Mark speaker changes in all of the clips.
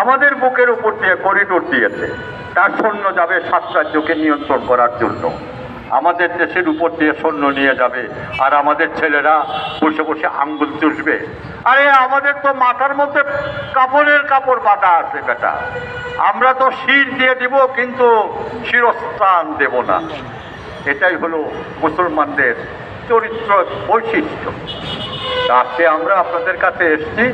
Speaker 1: আমাদের বুকের উপর দিয়ে করিডোর দিয়েছে। তার সৈন্য যাবে সাত রাজ্যকে নিয়ন্ত্রণ করার জন্য। আমাদের দেশের উপর দিয়ে সৈন্য নিয়ে যাবে আর আমাদের ছেলেরা বসে বসে আঙ্গুল চুষবে। আরে, আমাদের তো মাথার মধ্যে কাপড়ের কাপড় বাঁধা আছে বেটা। আমরা তো শির দিয়ে দিব, কিন্তু শিরস্থান দেব না। এটাই হলো মুসলমানদের চরিত্র বৈশিষ্ট্য। তা আজকে আমরা আপনাদের কাছে এসেছি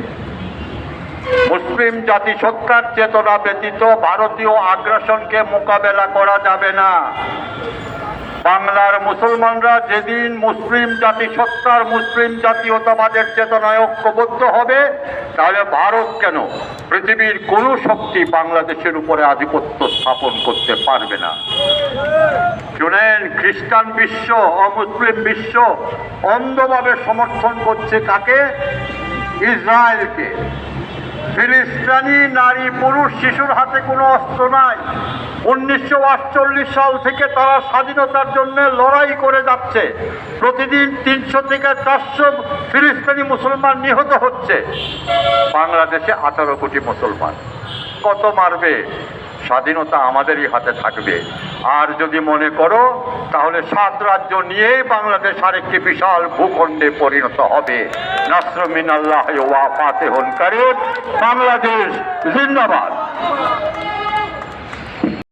Speaker 1: মুসলিম জাতিসত্তার চেতনা ব্যতীত ভারতীয় আগ্রাসনকে মোকাবেলা করা যাবে না। বাংলার মুসলমানরা যেদিন মুসলিম জাতিসত্তার মুসলিম জাতীয়তাবাদের চেতনায় ঐক্যবদ্ধ হবে, তাহলে ভারত কেন পৃথিবীর কোনো শক্তি বাংলাদেশের উপরে আধিপত্য স্থাপন করতে পারবে না? শুনেন, খ্রিস্টান বিশ্ব, অমুসলিম বিশ্ব অন্ধভাবে সমর্থন করছে কাকে? ইসরায়েলকে। ফিলিস্তিনি নারী পুরুষ শিশুর হাতে কোনো অস্ত্র নাই। উনিশশো আটচল্লিশ সাল থেকে তারা স্বাধীনতার জন্য লড়াই করে যাচ্ছে। প্রতিদিন তিনশো থেকে চারশো ফিলিস্তানি মুসলমান নিহত হচ্ছে। বাংলাদেশে আঠারো কোটি মুসলমান। কত মারবে? স্বাধীনতা আমাদেরই হাতে থাকবে। আর যদি মনে করো, তাহলে সাত রাজ্য নিয়েই বাংলাদেশ আরেকটি বিশাল ভূখণ্ডে পরিণত হবে। নাসরমিন আল্লাহ ওয়া ফাতেহুন কারিম। বাংলাদেশ জিন্দাবাদ।